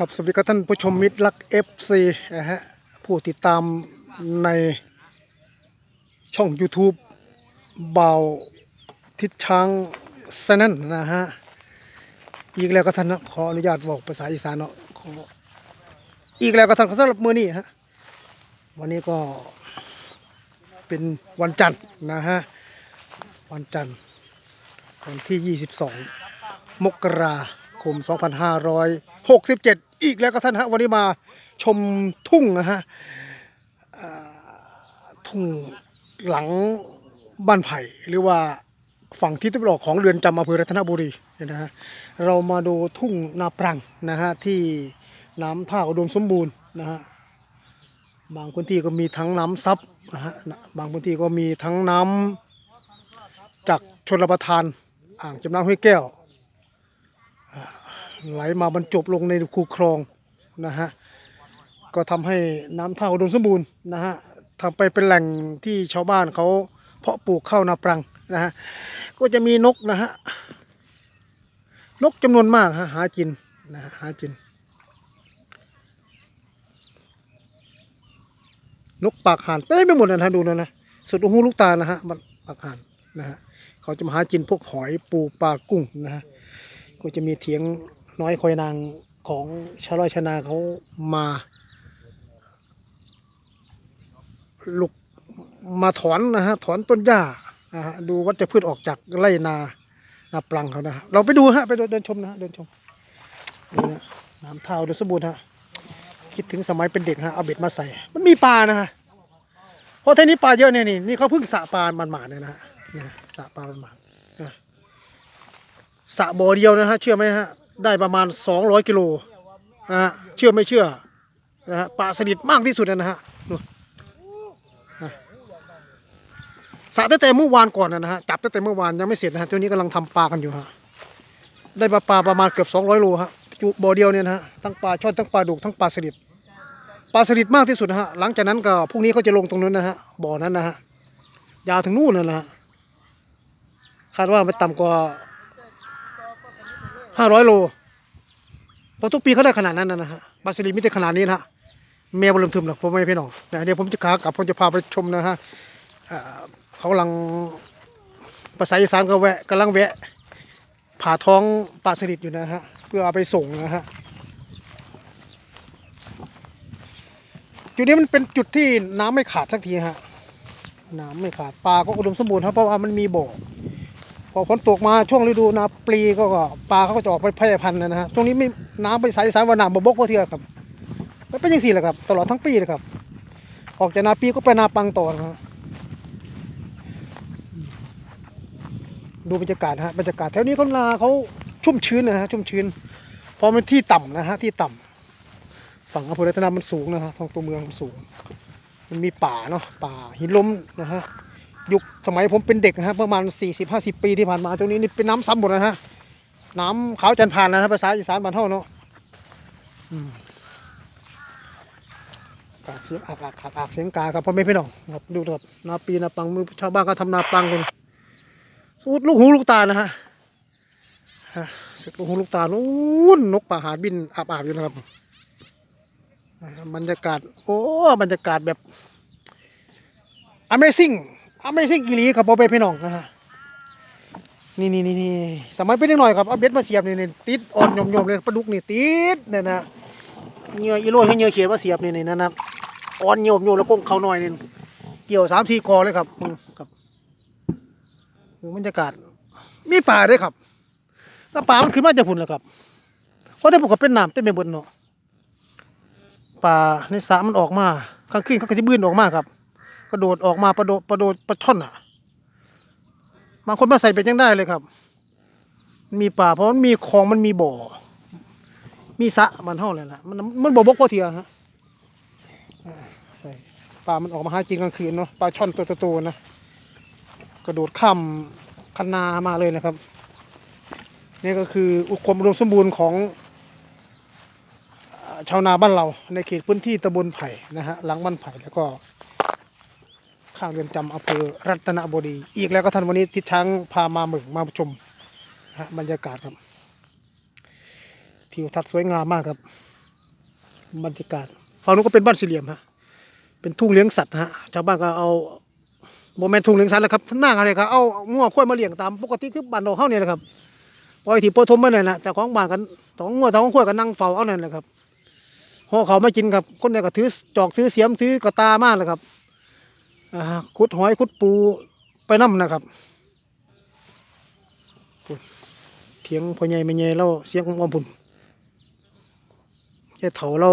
ครับสวัสดีครับท่านผู้ชมมิตรรัก FC นะฮะผู้ติดตามในช่อง YouTube เบาทิศช้างแซนนนะฮะอีกแล้วก็ท่านนะขออนุญาตบอกภาษาอีสานเนาะขออีกแล้วก็ท่านสำหรับมือนี้ฮะวันนี้ก็เป็นวันจันทร์นะฮะวันจันทร์วันที่ 22 มกราคม คม 2567 อีกแล้วก็ท่านฮะวันนี้มาชมทุ่งนะฮะทุ่งหลังบ้านไผ่หรือว่าฝั่งทิศตะวันออกของเรือนจำอำเภอรัตนบุรีนะฮะเรามาดูทุ่งนาปรังนะฮะที่น้ำท่าอุดมสมบูรณ์นะฮะบางพื้นที่ก็มีทั้งน้ำซับนะฮะบางพื้นที่ก็มีทั้งน้ำจากชนประทาน อ่างจำน้ำห้วยแก้ว ไหลมาบรรจบลงในคูคลองนะฮะก็ทำให้น้ำท่าอุดมสมบูรณ์นะฮะทำไปเป็นแหล่งที่ชาวบ้านเขาเพาะปลูกข้าวนาปรังนะฮะก็จะมีนกนะฮะนกจำนวนมากฮะหากินนะฮะหากิน นกปากห่านเต้ไปหมดนะฮะดูนะนะสุดหูลูกตานะฮะมันปากห่านนะฮะเขาจะมาหากินพวกหอยปูปลากุ้งนะฮะก็จะมีเถียง น้อยคอยนางของชาวไร่ชนาเขามา ลุกมาถอนนะฮะ ถอนต้นหญ้านะฮะดูวัชพืชออกจากไร่นานาปลังเขานะฮะเราไปดูฮะไปเดินชมนะฮะเดินชมนี่นะน้ำเท้าดูสมบูรณ์ฮะคิดถึงสมัยเป็นเด็กฮะเอาเบ็ดมาใส่ มันมีปลานะฮะเพราะที่นี้ปลาเยอะเนี่ยนี่นี่เขาเพิ่งสะปลามันหมาดเนี่ยนะฮะสะปลามันหมากนะสะบ่อเดียวนะฮะเชื่อไหมฮะ ได้ประมาณสองร้อยกิโลนะฮะเชื่อไม่เชื่อนะฮะปลาสลิดมากที่สุดนะฮะนู่นนะสะตั้งแต่เมื่อวานก่อนนะฮะจับตั้งแต่เมื่อวานยังไม่เสร็จนะฮะตัวนี้กำลังทำปลากันอยู่ฮะได้ปลาปลาประมาณเกือบสองร้อยโลฮะอยู่บ่อเดียวเนี่ยนะฮะทั้งปลาช่อนทั้งปลาดุกทั้งปลาสลิดปลาสลิดมากที่สุดนะฮะหลังจากนั้นก็พรุ่งนี้เขาจะลงตรงนั้นนะฮะบ่อนั้นนะฮะยาวถึงนู่นนะฮะคาดว่าไม่ต่ำกว่า ห้าร้อยโลเพราะทุกปีเขาได้ขนาดนั้นนะนะฮะบาซิลีมิได้ขนาดนี้นะฮะแมวบริมทึมหรอกผมไม่พี่น้องนะเดี๋ยวผมจะขากลับผมจะพาไปชมนะฮะเขากำลังภาษาอีสานก็แวะกำลังแวะผ่าท้องปลาสลิดอยู่นะฮะเพื่อเอาไปส่งนะฮะจุดนี้มันเป็นจุดที่น้ำไม่ขาดสักทีฮะน้ำไม่ขาดปลาก็อุดมสมบูรณ์ครับเพราะว่ามันมีบ่อ อฝนตกมาช่วงฤดูนาปลีก็ปลาเขาก็จะออกไปแพร่พันธุ์นะฮะตรงนี้ไม่น้ำไปใสสายว่าน้ำบ่บกเพราะเทือครับมันเป็นย่างสี่แหละครับ ตลอดทั้งปีเลยครับ ออกจากนาปีก็ไปนาปังต่อนะฮะดูบรรยากาศฮะบรรยากาศแถวนี้เขานาเขาชุ่มชื้นนะฮะชุ่มชื้นเพอมันที่ต่ำนะฮะที่ต่ำฝั่งอำเภอรัตนามันสูงนะฮะทางตัวเมืองมันสูง มันมีป่าเนาะป่าหินล้มนะฮะ ยุคสมัยผมเป็นเด็กนะฮะประมาณสี่สิบห้าสิบปีที่ผ่านมาตรงนี้นี่เป็นน้ำซ้ำหมดนะฮะน้ำขาวจันทร์ผ่านนะฮะภาษาอีสานบ้านเท่าเนาะอืมกาเสียงอากอากอากอากเสียงกาครับพ่อแม่พี่น้องครับดูครับนาปีนาปังมือชาวบ้านก็ทำนาปังกันสุดลูกหูลูกตานะฮะฮะสุดลูกหูลูกตานู้นนกป่าหาบินอาบอาบอยู่นะครับบรรยากาศ โอ้บรรยากาศแบบ Amazing Amazing อีหลีครับพ่อแม่พี่น้องนะฮะนี่นี่นี่นี่สมัยเป็นเด็กหน่อยครับเอาเบ็ดมาเสียบนี่นี่ติดอ่อนโยมเลยปลาดุกนี่ติดเนี่ยนะเงืออีโร่ให้เงือเขียดมาเสียบนี่นี่นั่นนะอ่อนโยมโยมแล้วก้งเขาหน่อยนี่เกี่ยวสามสี่คอเลยครับอืครับดูบรรยากาศมีป่าด้วยครับแล้วป่ามันขึ้นมาจากพุ่นแล้วครับเพราะที่ผมก็เป็นน้ำเต็มไปหมดเนาะปลาในสระมันออกมาข้างขึ้นเขาก็จะบื้นออกมาครับ กระโดดออกมาประโดดประโดดปลาช่อนอะบางคนมาใส่เป็นยังได้เลยครับ มีปลาเพราะมันมีคลองมันมีบ่อ มีสะมันเท่าเลยล่ะมันมันบ่บกพอเทียฮะปลามันออกมาหากินกลางคืนเนาะปลาช่อนตัวโตๆนะกระโดดข้ามคันนามาเลยนะครับ นี่ก็คืออุความอุดมสมบูรณ์ของชาวนาบ้านเราในเขตพื้นที่ตำบลไผ่นะฮะหลังบ้านไผ่แล้วก็ ข้างเรือนจำอำเภอรัตนบุรี อีกแล้วก็ท่านวันนี้ทิศช้างพามาหมึกมาชมฮะบรรยากาศครับทิวทัศน์สวยงามมากครับ บรรยากาศฝั่งนู้นก็เป็นบ้านสี่เหลี่ยมฮะเป็นทุ่งเลี้ยงสัตว์ฮะชาวบ้านก็เอาโมเมนทุ่งเลี้ยงสัตว์แล้วครับหน้าอะไรครับเอางัวควายมาเลี้ยงตามปกติคือบ้านเราเฮาเนี่ยแหละครับปล่อยที่ปฐมมาเนี่ยนะแต่ของบ้านกันสองงัวสองควายก็นั่งเฝ้าเอานั่นแหละครับพอเขาไม่กินครับ คนเนี่ยก็ถือจอกถือเสียมถือกระตามากเลยครับ ขุดหอยขุดปูไปน้ำนะครับเถียงพ่อใหญ่แม่ใหญ่เราเสียงของอมพุ่นแค่เถาเรา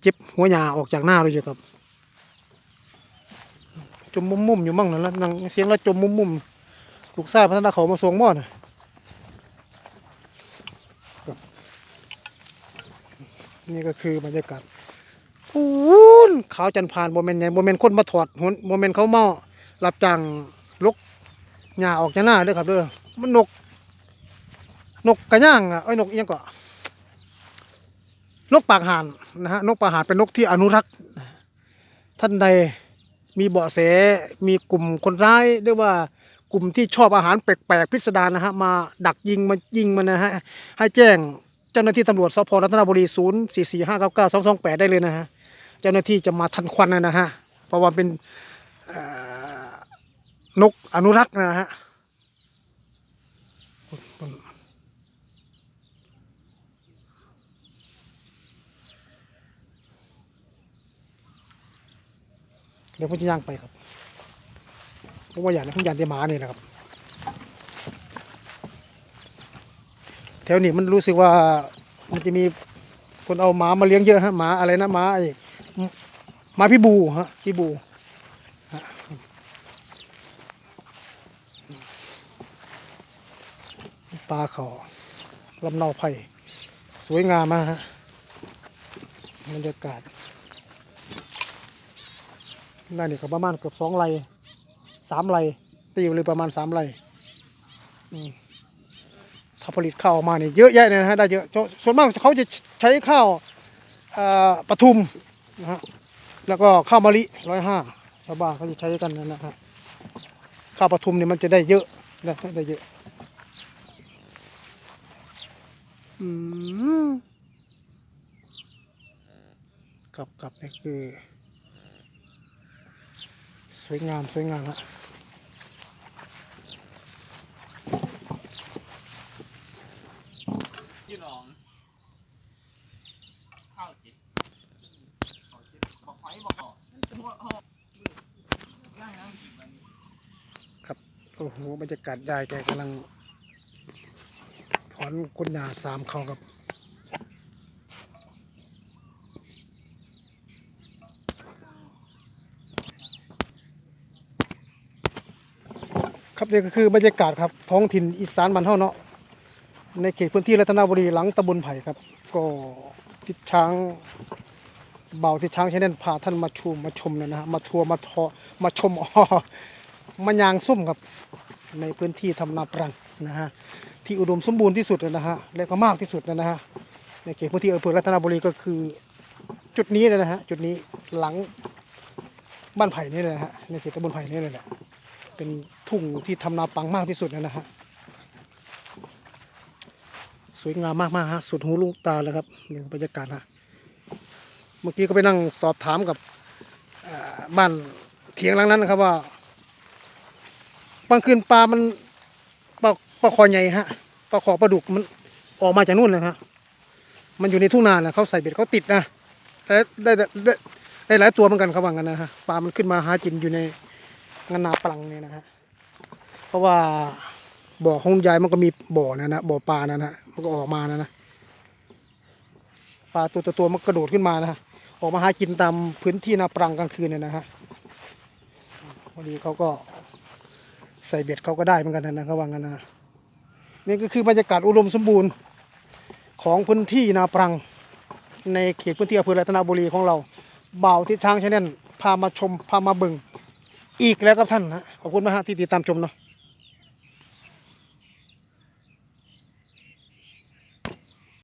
เจ็บหัวหยาออกจากหน้าเลยอยู่ครับ จมมุมมุมอยู่มั่งนั่นละนั่งเสียงเราจมมุมมุมลูกชาพัฒนาเขามาส่งม้อนะนี่ก็คือบรรยากาศพูน ขาวจันผ่านโมเมนต์ไงโมเมนต์คนมาถอดหุ่นโมเมนต์เขาเมารับจ้างลกหญ้าออกจากหน้าเด้อครับเด้อมันนก นกกระย่างอะไอ้ยนกเอียงก็นกปากห่านนะฮะนกปากห่านเป็นนกที่อนุรักษ์ท่านใดมีเบาะแสมีกลุ่มคนร้ายหรือว่ากลุ่มที่ชอบอาหารแปลกๆพิสดารนะฮะมาดักยิงมายิงมันนะฮะให้แจ้งเจ้าหน้าที่ตำรวจสพรัตนบุรีศูนย์สี่สี่ห้าเก้าเก้าสองสองแปดได้เลยนะฮะ เจ้าหน้าที่จะมาทันควันนะนะฮะ เพราะว่าเป็นนกอนุรักษ์นะฮะเดี๋ยวผมจะย่างไปครับผมว่าอย่างนี้ผมอยากจะหมาเนี่ยนะครับ แถวนี้มันรู้สึกว่ามันจะมีคนเอาหมามาเลี้ยงเยอะฮะหมาอะไรนะหมาไอ้ มาพิบูฮะพิบูปลาเขาลำเนาไผ่สวยงามมากฮะบรรยากาศนั่นนี่ก็ประมาณเกือบสองไร่สามไร่ตีเลยประมาณสามไร่ถ้าผลิตข้าวออกมาเนี่ยเยอะแยะเลยนะฮะได้เยอะส่วนมากเขาจะใช้ข้าวปทุมนะฮะ แล้วก็ข้าวมะลิร้อยห้าชาวบ้านเขาจะใช้กันนะฮะข้าวปทุมเนี่ยมันจะได้เยอะนะได้เยอะ อืมกับกับนี่คือ สวยงามสวยงามฮะ พี่น้องข้าวจิตข้าวจิตบอกไฟบอกออกจะบอกออกได้นะมัน ครับโอ้โห บรรยากาศยายแกกำลังถอนกุญยาสามเขาครับครับนี่ก็คือบรรยากาศครับท้องถิ่นอีสานบ้านเฮาเนาะในเขตพื้นที่รัตนบุรีหลังตำบลไผ่ครับ ก็ทิศช้างเบาทิศช้างใช้นั่นพาท่านมาชมมาชมเลยนะฮะมาทัวร์มาทอมาชมอ๋อ มายางส้มครับในพื้นที่ทำนาปรังนะฮะที่อุดมสมบูรณ์ที่สุดนะฮะและก็มากที่สุดนะฮะในเขตพื้นที่อำเภอรัตนบุรีก็คือจุดนี้เลยนะฮะจุดนี้หลังบ้านไผ่นี่เลยนะฮะในเขตตำบลไผ่นี่เลยแหละเป็นทุ่งที่ทำนาปังมากที่สุดนะฮะสวยงามมากมากๆฮะสุดหูลูกตาเลยครับนี่บรรยากาศฮะเมื่อกี้ก็ไปนั่งสอบถามกับบ้านเถียงหลังนั้นนะครับว่า บางคืนปลามันปลาปลาคอใหญ่ฮะปลาขอปลาดุกมันออกมาจากนู่นเลยฮะมันอยู่ในทุ่งนานะเขาใส่เบ็ดเขาติดนะได้ได้ได้ได้หลายตัวเหมือนกันเขาว่างันนะฮะปลามันขึ้นมาหากินอยู่ในงานนาปลังเนี่ยนะฮะเพราะว่าบ่อของยายมันก็มีบ่อนะนะบ่อปลานะนะมันก็ออกมานะนะปลาตัวตัวตัวมันกระโดดขึ้นมานะฮะออกมาหากินตามพื้นที่นาปลังกลางคืนเนี่ยนะฮะพอดีเขาก็ ใส่เบ็ดเขาก็ได้เหมือนกันนะเขาว่างั้นนะนี่ก็คือบรรยากาศอุดมสมบูรณ์ของพื้นที่นาปรัง ในเขตพื้นที่อำเภอรัตนบุรีของเราบ่าวที่ช้างชาแนลพามาชมพามาเบิ่งอีกแล้วครับท่านนะขอบคุณมากที่ติดตามชมเนาะ